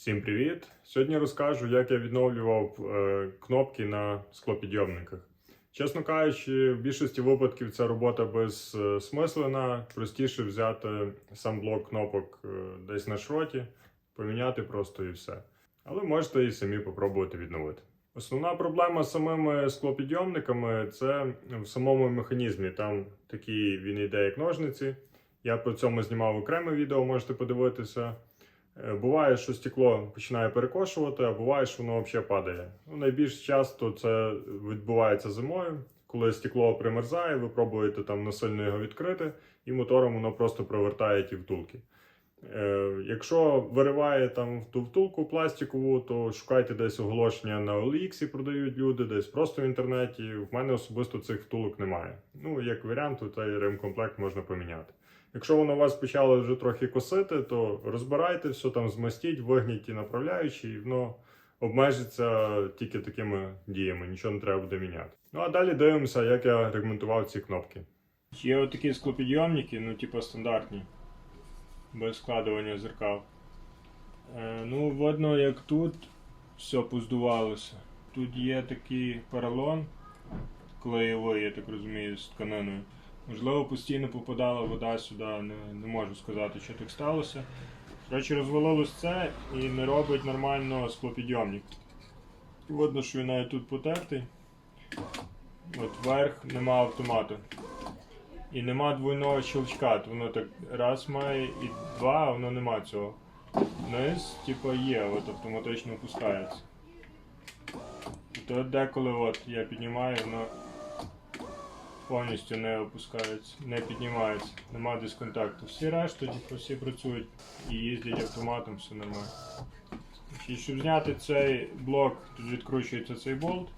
Всім привіт! Сьогодні розкажу, як я відновлював е, кнопки на склопідйомниках. Чесно кажучи, в більшості випадків ця робота безсмислена. Простіше взяти сам блок кнопок е, десь на шроті, поміняти просто і все. Але можете і самі попробувати відновити. Основна проблема з самими склопідйомниками це в самому механізмі. Там такий він йде як ножниці. Я по цьому знімав окреме відео, можете подивитися. Е, Буває, що стекло починає перекошувати, а буває, що воно взагалі падає. Ну, найбільш часто це відбувається зимою, коли стекло примерзає, ви пробуєте там насильно його відкрити, і мотором воно просто провертає ті втулки. Е, якщо вириває там ту втулку пластикову, то шукайте десь оголошення на OLX продають люди, десь просто в інтернеті. В мене особисто цих втулок немає. Ну, як варіант, то цей ремкомплект можна поміняти. Якщо воно вас почало вже трохи косити, то розбирайте все там, змастіть, вигніть ті направляючі, і воно обмежиться тільки такими діями, нічого не треба буде міняти. Ну а далі дивимося, як я ремонтував ці кнопки. Є отакі склопідйомники, ну типу стандартні, без складування зеркал. Е, ну, видно, як тут все поздувалося. Тут є такий поролон клеєвий, я так розумію, з тканиною. Можливо, постійно попадала вода сюди, не, не можу сказати, що так сталося. Коротше, розвалилось це і не робить нормально склопідйомник. Видно, що він навіть тут потертий. От верх нема автомату. І нема двойного щелчка. То Воно так раз має і два, а воно нема цього. Низ, типа, є, от автоматично опускається. І то деколи от я піднімаю, воно повністю не опускається, не піднімається, нема дисконтакту. Всі решта, типу, всі працюють і їздять автоматом, все нормально. І щоб зняти цей блок, тут відкручується цей болт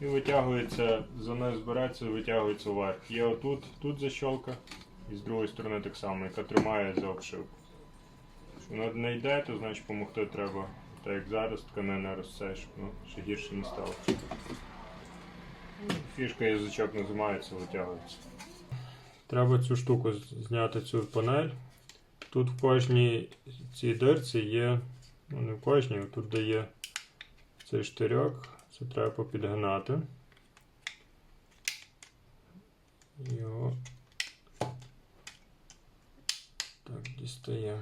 і витягується, за низ береться, витягується вверх. Є отут, тут защолка, і з другої сторони так само, яка тримає за обшивку. Якщо воно не йде, то значить допомогти треба. Так як зараз тканина розце, щоб ну, ще гірше не стало. Фішка язичок нажимається, витягується. Треба цю штуку зняти цю панель. Тут в кожній цій дирці є, ну не в кожній, тут де є цей штирьок. Це треба попідгинати. Його так дістає.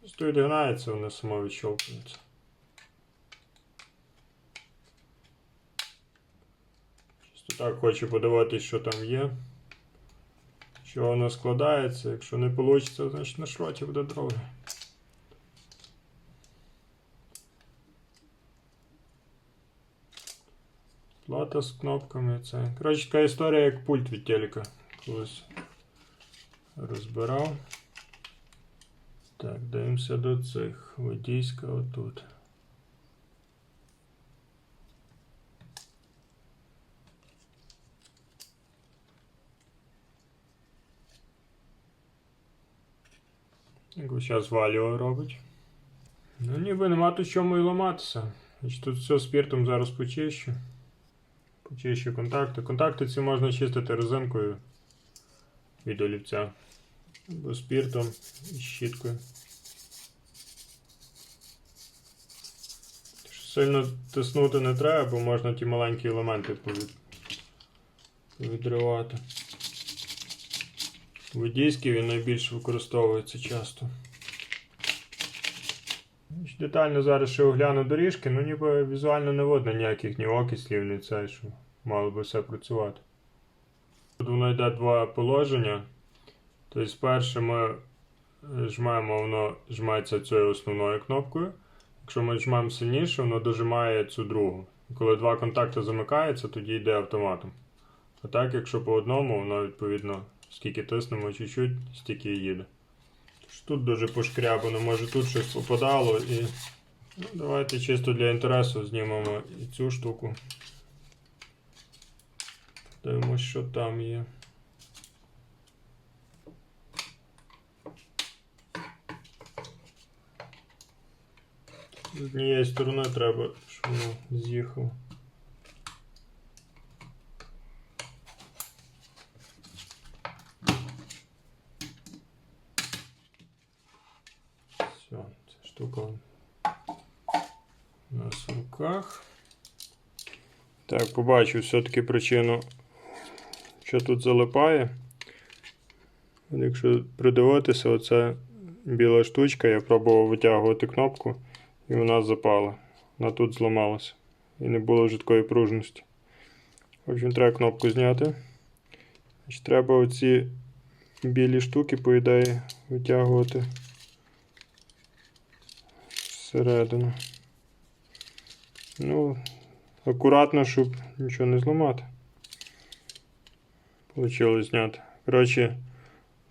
Просто відгинається, воно само відщолкується. Чисто так хочу подивитись, що там є. Що воно складається. Якщо не вийде, значить на шроті буде друге. Плата з кнопками. Це. Коротше, така історія, як пульт від телека. Колись розбирав. Так, дивимося до цих. Водійська отут. Як зараз Валіо робить. Ну ніби нема тут чому і ламатися. Значить, тут все спіртом зараз почищу. Почищу контакти. Контакти ці можна чистити резинкою від олівця. Або спіртом і щіткою. Сильно тиснути не треба, бо можна ті маленькі елементи повід... відривати. Водійський він найбільше використовується часто. Детально зараз ще огляну доріжки, ну ніби візуально не видно ніяких ні окислів, ні це, що мало би все працювати. Тут воно йде два положення. Тобто, перше ми жмемо, воно жмається цією основною кнопкою. Якщо ми жмемо сильніше, воно дожимає цю другу. Коли два контакти замикаються, тоді йде автоматом. А так, якщо по одному, воно відповідно скільки тиснемо чуть-чуть, стільки їде. Тут дуже пошкрябано, може тут щось попадало і. Ну, давайте чисто для інтересу знімемо і цю штуку. Дивимось, що там є. З однієї сторони треба, щоб воно з'їхало. Штука у нас в руках. Так, побачив все-таки причину, що тут залипає. Якщо придивитися, оця біла штучка, я пробував витягувати кнопку, і вона запала. Вона тут зламалася. І не було вже такої пружності. В общем, треба кнопку зняти. Треба оці білі штуки, по ідеї, витягувати всередину. Ну, акуратно, щоб нічого не зламати. Получилось зняти. Коротше,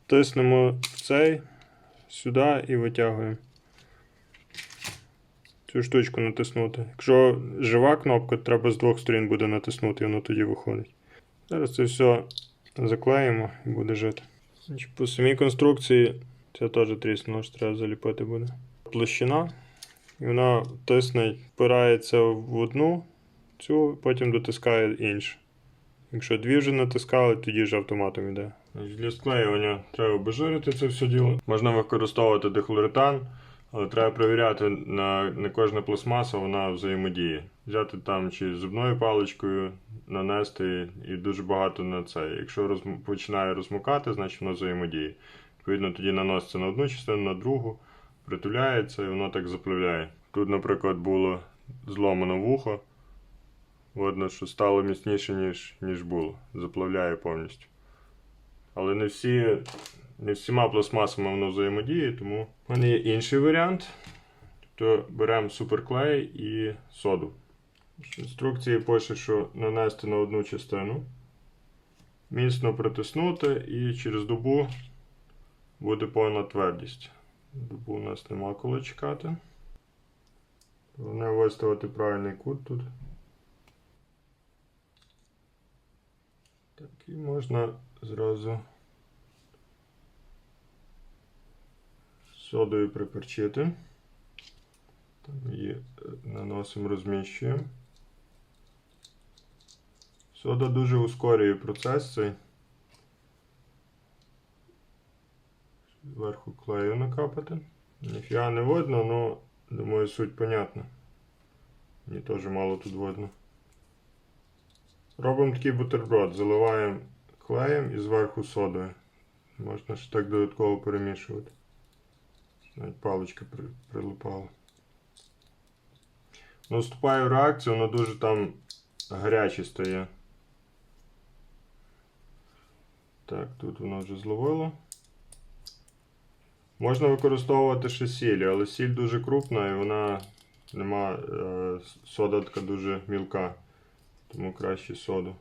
тиснемо в цей, сюди і витягуємо. Цю штучку натиснути. Якщо жива кнопка, треба з двох сторін буде натиснути, і воно тоді виходить. Зараз це все заклеїмо і буде жити. По самій конструкції це теж тріснуло, що треба заліпити буде. Площина. І вона тисне, впирається в одну цю, потім дотискає іншу. Якщо дві вже натискали, тоді ж автоматом йде. Для склеювання треба обезжирити це все діло. Можна використовувати дихлоретан, але треба перевіряти на не кожна пластмаса вона взаємодіє. Взяти там чи зубною паличкою, нанести і дуже багато на це. Якщо розм... починає розмукати, значить воно взаємодіє. Відповідно, тоді наноситься на одну частину, на другу, притуляється і воно так запливляє. Тут, наприклад, було зломано вухо. Видно, що стало міцніше, ніж, ніж було. Заплавляє повністю. Але не всі, не всіма пластмасами воно взаємодіє, тому в мене є інший варіант. Тобто беремо суперклей і соду. Інструкції пише, що нанести на одну частину, міцно притиснути і через добу буде повна твердість. Добу у нас нема коли чекати. Головне виставити правильний кут тут. Так, і можна зразу содою приперчити. Там її е, наносимо, розміщуємо. Сода дуже ускорює процес цей. Зверху клею накапати. Ніфіга не видно, але думаю суть понятна. Мені теж мало тут видно. Робимо такий бутерброд, заливаємо клеєм і зверху содою. Можна ще так додатково перемішувати. Навіть паличка при, прилипала. Ну, вступає в реакцію, воно дуже там гаряче стає. Так, тут воно вже зловило. Можна використовувати ще сіль, але сіль дуже крупна і вона нема. Е, сода така дуже мілка. Тому краще соду.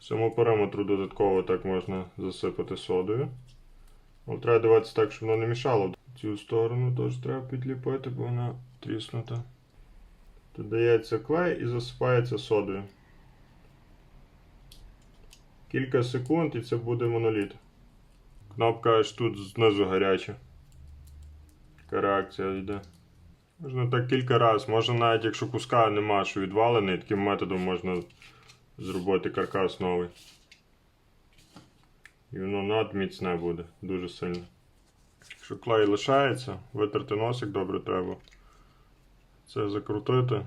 Саму периметру додатково так можна засипати содою. Але треба дивитися так, щоб воно не мішало. Цю сторону теж треба підліпити, бо вона тріснута. Додається клей і засипається содою. Кілька секунд і це буде моноліт. Кнопка аж тут знизу гаряча. Така реакція йде. Можна так кілька разів. Можна навіть якщо куска нема, що відвалений, таким методом можна зробити каркас новий. І воно надміцне буде дуже сильно. Якщо клей лишається, витерти носик добре треба. Це закрутити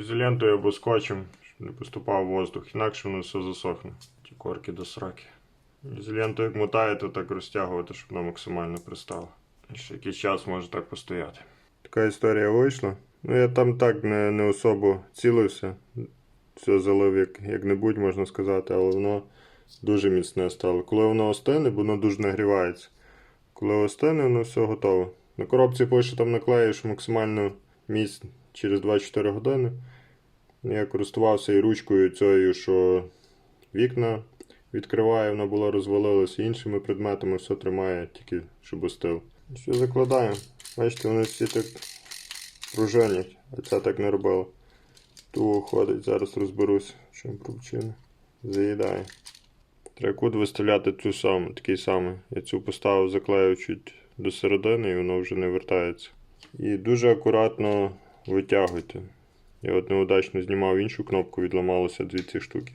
ізолентою або скотчем, щоб не поступав воздух, інакше воно все засохне. Ті корки до сраки. Ізоленту як мотаєте, так розтягувати, щоб воно максимально пристало. Ще якийсь час може так постояти. Така історія вийшла. Ну я там так не, не особо цілився. Все залив як, як-небудь, можна сказати, але воно дуже міцне стало. Коли воно остине, воно дуже нагрівається. Коли остине, воно все готово. На коробці пише там наклеїш максимально міць через 24 години. Я користувався і ручкою цією, що вікна відкриває, вона була розвалилася іншими предметами, все тримає, тільки щоб остив. Що закладаємо. Бачите, вони всі так пружинять, а ця так не робила. Ту ходить, зараз розберусь, в чому причина. Заїдає. Треба кут виставляти цю саму, такий самий. Я цю поставив, заклеїв чуть до середини і воно вже не вертається. І дуже акуратно витягуйте. Я от неудачно знімав іншу кнопку, відламалося дві ці штуки.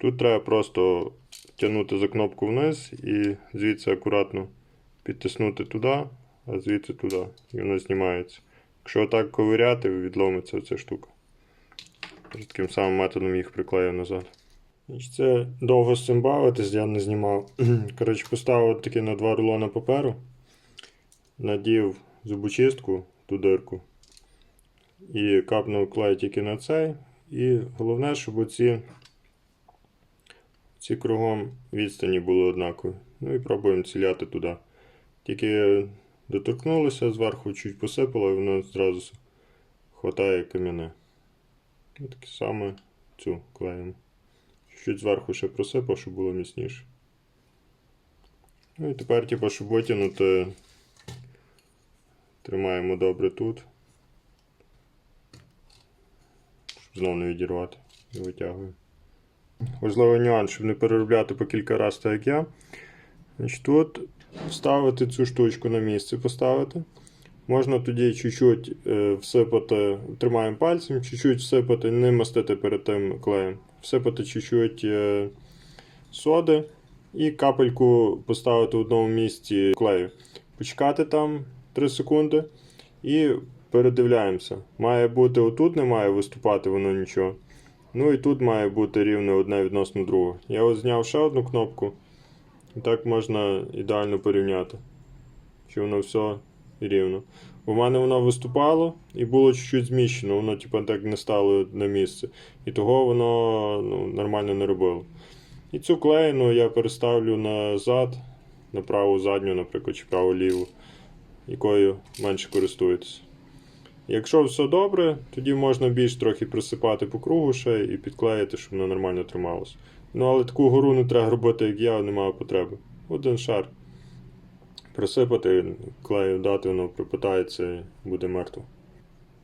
Тут треба просто тягнути за кнопку вниз і звідси акуратно підтиснути туди, а звідси туди. І воно знімається. Якщо отак ковиряти, відломиться ця штука. Таким самим методом їх приклею назад. Це довго з цим бавитись, я не знімав. Коротше, поставив таки на два рулони паперу, надів зубочистку ту дирку і капнув клей тільки на цей. І головне, щоб оці, ці кругом відстані були однакові. Ну і пробуємо ціляти туди. Тільки доторкнулося зверху, чуть посипало, і воно зразу хватає кам'яне. І таке саме цю клеїмо. Чуть зверху ще просипав, щоб було міцніше. Ну і тепер, типу, щоб витягнути, тримаємо добре тут. Щоб знову не відірвати. І витягуємо. Важливий нюанс, щоб не переробляти по кілька разів, так як я. Значить, тут вставити цю штучку на місце, поставити. Можна тоді чуть-чуть е, всипати, тримаємо пальцем, чуть-чуть всипати, не мастити перед тим клеєм. Всипати чуть-чуть е, соди і капельку поставити в одному місці клею. Почекати там 3 секунди і передивляємося. Має бути отут, не має виступати воно нічого. Ну і тут має бути рівно одне відносно другого. Я ось зняв ще одну кнопку. І так можна ідеально порівняти. Чи воно все рівно. У мене воно виступало і було чуть-чуть зміщено, воно типу, так не стало на місце. І того воно ну, нормально не робило. І цю клеєну я переставлю назад, на праву задню, наприклад, чи праву ліву, якою менше користуєтесь. Якщо все добре, тоді можна більш трохи присипати по кругу ще і підклеїти, щоб воно нормально трималося. Ну, але таку гору не треба робити, як я, немає потреби. Один шар. Присипати, клею дати, воно припитається і буде мертво.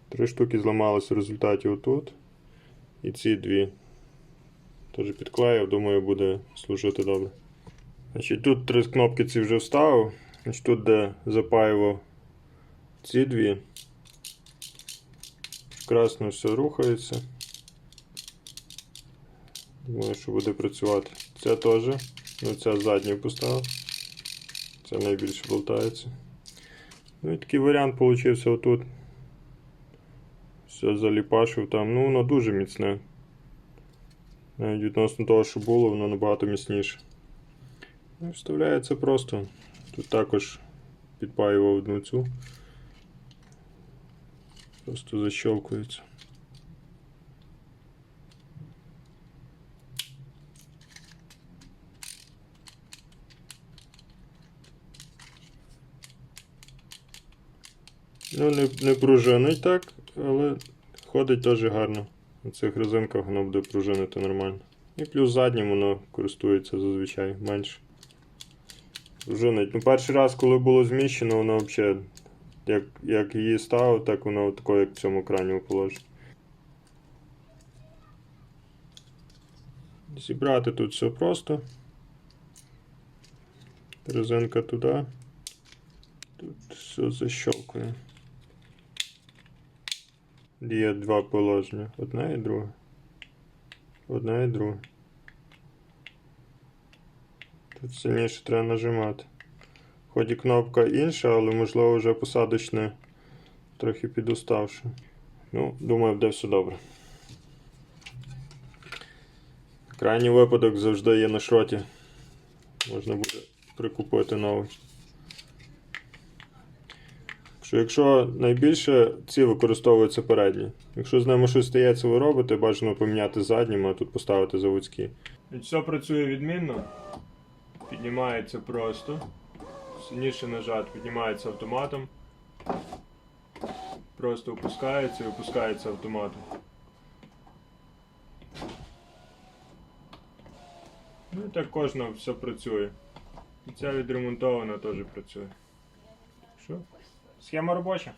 Три штуки зламалися в результаті отут. І ці дві. Теж підклеїв, думаю, буде служити добре. Значить, тут три кнопки ці вже вставив. Значить, тут де запаював ці дві. Прекрасно все рухається. Думаю, що буде працювати. Це теж. Ну, ця задню поставив. Це найбільше болтається. Ну і такий варіант получився отут. Все заліпашив там. Ну, воно дуже міцне. Навіть відносно того, що було, воно набагато міцніше. Ну, вставляється просто. Тут також підпаював одну цю. Просто защелкується. Ну, не, не пружинить так, але ходить теж гарно. На цих резинках воно буде пружинити нормально. І плюс заднім воно користується зазвичай менше. Пружинить. Ну, перший раз, коли було зміщено, воно взагалі, як, як її ставив, так воно таке, як в цьому крайньому положенні. Зібрати тут все просто. Резинка туди. Тут все защелкує. Є два положення. Одне і друге. Одне і друге. Тут сильніше треба нажимати. Хоч і кнопка інша, але можливо вже посадочне трохи підуставши. Ну, думаю, буде все добре. Крайній випадок завжди є на шроті. Можна буде прикупити новий. Що якщо найбільше ці використовуються передні. Якщо з ними щось стається, ви робите, бажано поміняти задніми, а тут поставити заводські. Все працює відмінно. Піднімається просто. Сильніше нажат, піднімається автоматом. Просто опускається і опускається автоматом. Ну і так кожна все працює. І ця відремонтована теж працює. Що? Схема робоча.